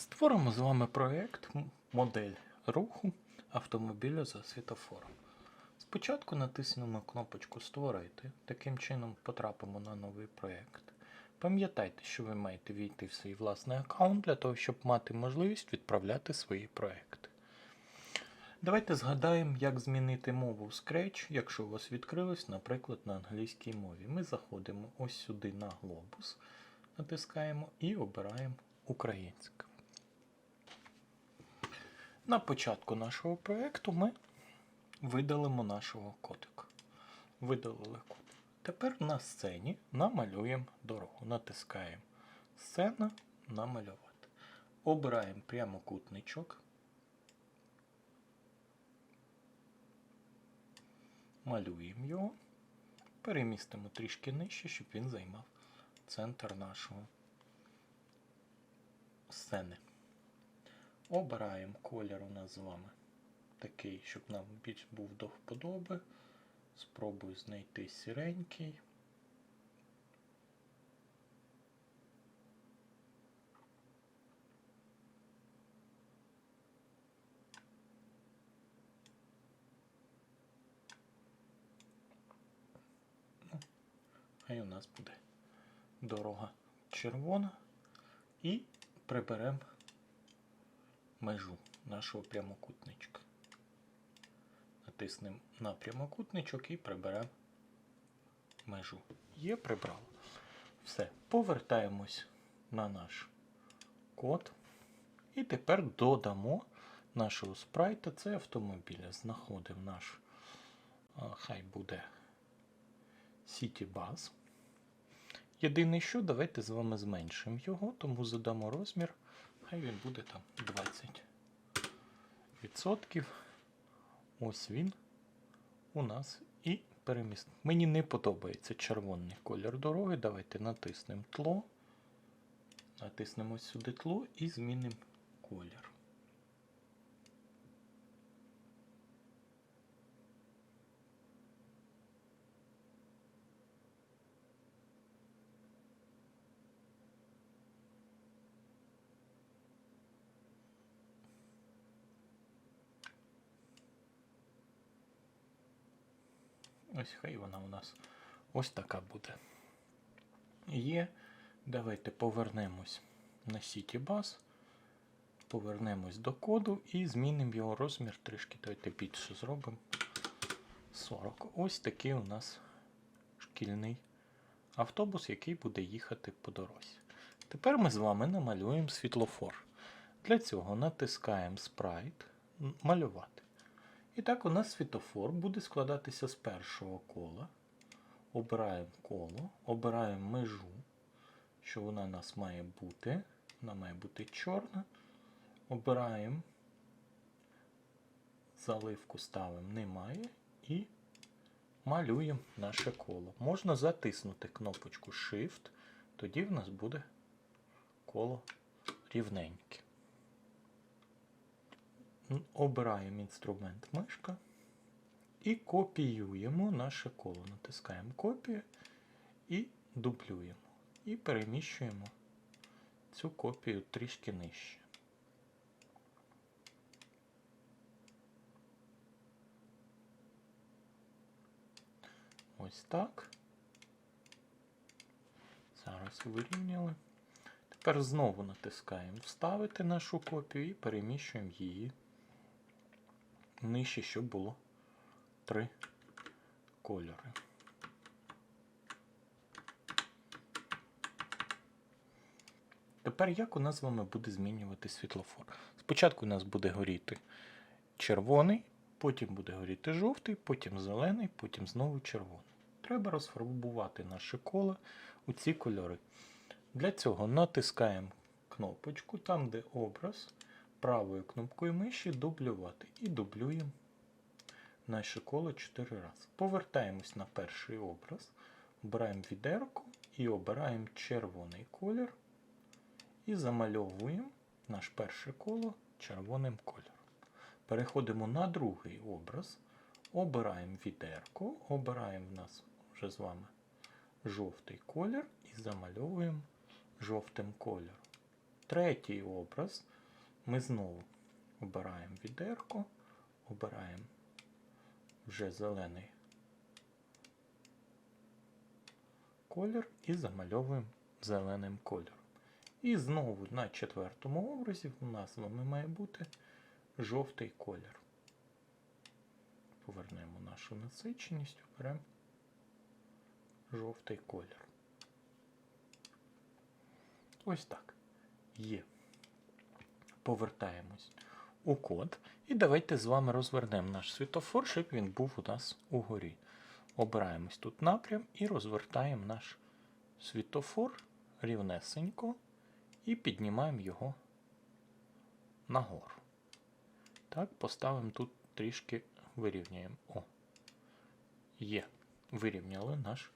Створимо з вами проєкт, модель руху автомобіля за світофором. Спочатку натиснемо кнопочку Створити. Таким чином потрапимо на новий проєкт. Пам'ятайте, що ви маєте війти в свій власний аккаунт для того, щоб мати можливість відправляти свої проекти. Давайте згадаємо, як змінити мову в Scratch, якщо у вас відкрилось, наприклад, на англійській мові. Ми заходимо ось сюди на глобус, натискаємо і обираємо українська. На початку нашого проєкту ми видалимо нашого котика. Видалили код. Тепер на сцені намалюємо дорогу. Натискаємо Сцена намалювати. Обираємо прямокутничок. Малюємо його. Перемістимо трішки нижче, щоб він займав центр нашого сцени. Обираємо колір у нас з вами такий, щоб нам більш був до вподоби. Спробую знайти сіренький. Ну, Хай у нас буде дорога червона. І приберемо межу нашого прямокутничка. Натиснемо на прямокутничок і приберемо межу. Є, прибрало. Все, повертаємось на наш код. І тепер додамо нашого спрайта. Це автомобіля. Знаходимо наш, хай буде City Bus. Єдине що, давайте з вами зменшимо його, тому задамо розмір. Хай він буде там 20%. Ось він у нас і переміст. Мені не подобається червоний колір дороги. Давайте натиснемо тло. Натиснемо сюди тло і змінимо колір. Ось хай вона у нас ось така буде. Є. Давайте повернемось на CityBus. Повернемось до коду і змінимо його розмір трішки. Давайте більше зробимо. 40. Ось такий у нас шкільний автобус, який буде їхати по дорозі. Тепер ми з вами намалюємо світлофор. Для цього натискаємо спрайт малювати. І так у нас світофор буде складатися з першого кола. Обираємо коло, обираємо межу, що вона у нас має бути. Вона має бути чорна. Обираємо заливку ставимо немає і малюємо наше коло. Можна затиснути кнопочку Shift, тоді в нас буде коло рівненьке. Обираємо інструмент мишка і копіюємо наше коло. Натискаємо копію і дублюємо. І переміщуємо цю копію трішки нижче. Ось так. Зараз вирівняли. Тепер знову натискаємо Вставити нашу копію і переміщуємо її нижче, щоб було три кольори. Тепер як у нас з вами буде змінювати світлофор? Спочатку у нас буде горіти червоний, потім буде горіти жовтий, потім зелений, потім знову червоний. Треба розфарбувати наше коло у ці кольори. Для цього натискаємо кнопочку там, де образ, правою кнопкою миші дублювати. І дублюємо наше коло 4 рази. Повертаємось на перший образ, обираємо відерку і обираємо червоний колір. І замальовуємо наш перше коло червоним кольором. Переходимо на другий образ, обираємо відерку, обираємо в нас вже з вами жовтий колір і замальовуємо жовтим кольором. третій образ ми знову обираємо відерко, обираємо вже зелений колір і замальовуємо зеленим кольором. І знову на четвертому образі у нас з вами має бути жовтий колір. Повернемо нашу насиченість, оберемо жовтий колір. Ось так. Є. Повертаємось у код. І давайте з вами розвернемо наш світофор, щоб він був у нас угорі. Обираємось тут напрям і розвертаємо наш світофор рівнесенько і піднімаємо його нагору. Так, поставимо тут трішки вирівняємо. О, є. Вирівняли наш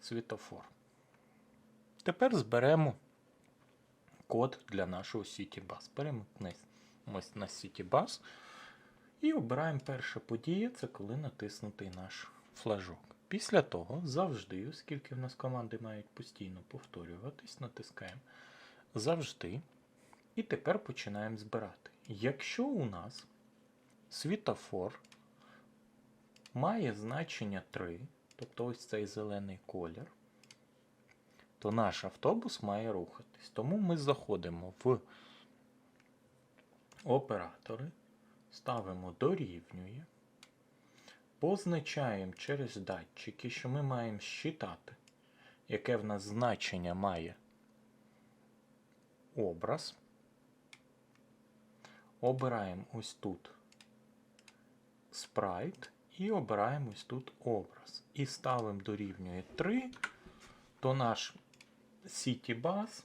світофор. Тепер зберемо код для нашого CityBus. Перемикнемось на CityBus і обираємо перша подія, це коли натиснутий наш флажок. Після того завжди, оскільки в нас команди мають постійно повторюватись, натискаємо завжди. І тепер починаємо збирати. Якщо у нас світофор має значення 3, тобто ось цей зелений колір, то наш автобус має рухатись. Тому ми заходимо в оператори, ставимо дорівнює, позначаємо через датчики, що ми маємо считати, яке в нас значення має образ. Обираємо ось тут спрайт і обираємо ось тут образ. І ставимо дорівнює 3, то наш CityBus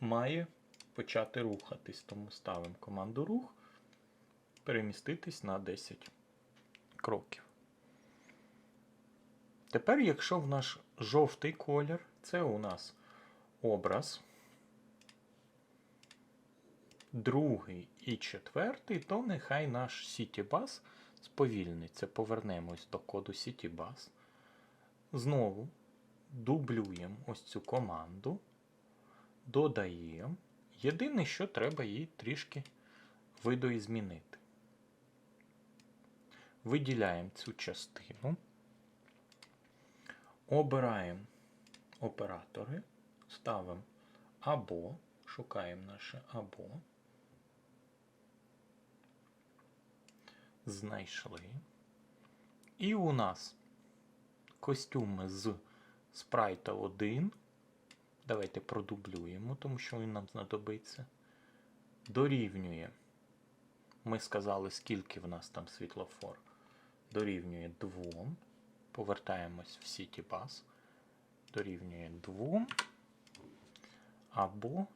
має почати рухатись. Тому ставимо команду рух, переміститись на 10 кроків. Тепер, якщо в наш жовтий колір, це у нас образ, другий і четвертий, то нехай наш CityBus сповільниться. Повернемось до коду CityBus. Знову дублюємо ось цю команду, додаємо. Єдине, що треба її трішки видоізмінити. Виділяємо цю частину, обираємо оператори, ставимо або, шукаємо наше або, знайшли. І у нас костюми з спрайта 1. Давайте продублюємо, тому що він нам знадобиться. Дорівнює. Ми сказали, скільки в нас там світлофор. Дорівнює 2. Повертаємось в CityBus. Дорівнює 2. Або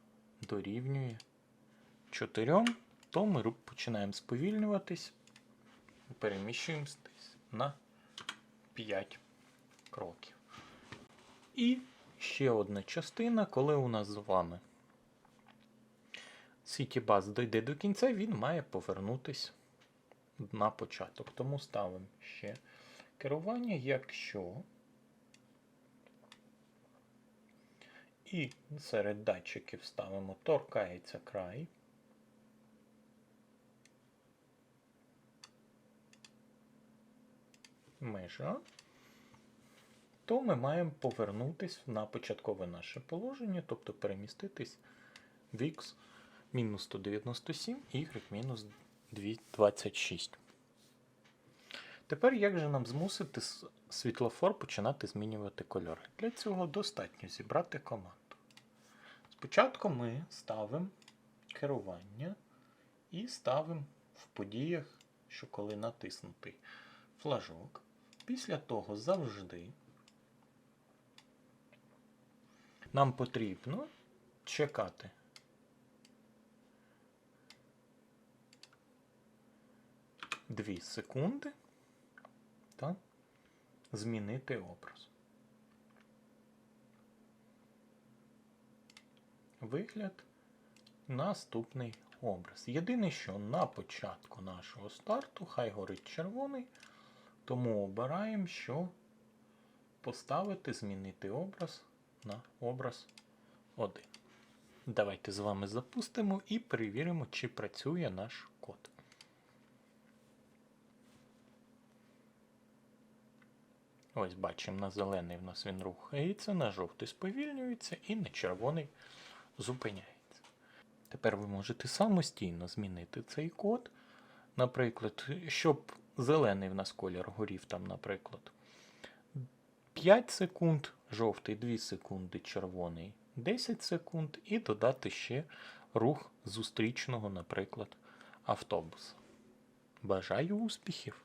дорівнює 4. То ми починаємо сповільнюватись. Переміщуємось на 5 кроків. І ще одна частина, коли у нас з вами CityBus дойде до кінця, він має повернутись на початок. Тому ставимо ще керування, якщо і серед датчиків ставимо торкається край. Межа то ми маємо повернутись на початкове наше положення, тобто переміститись в x мінус 197 y мінус 226. Тепер як же нам змусити світлофор починати змінювати кольори? Для цього достатньо зібрати команду. Спочатку ми ставимо керування і ставимо в подіях, що коли натиснутий флажок. Після того завжди. Нам потрібно чекати. Дві секунди та змінити образ. Вигляд наступний образ. Єдине, що на початку нашого старту хай горить червоний, тому обираємо, що поставити, змінити образ на образ 1. Давайте з вами запустимо і перевіримо, чи працює наш код. Ось бачимо, на зелений в нас він рухається, на жовтий сповільнюється і на червоний зупиняється. Тепер ви можете самостійно змінити цей код. Наприклад, щоб зелений в нас колір горів там, наприклад, 5 секунд, жовтий 2 секунди, червоний 10 секунд, і додати ще рух зустрічного, наприклад, автобуса. Бажаю успіхів!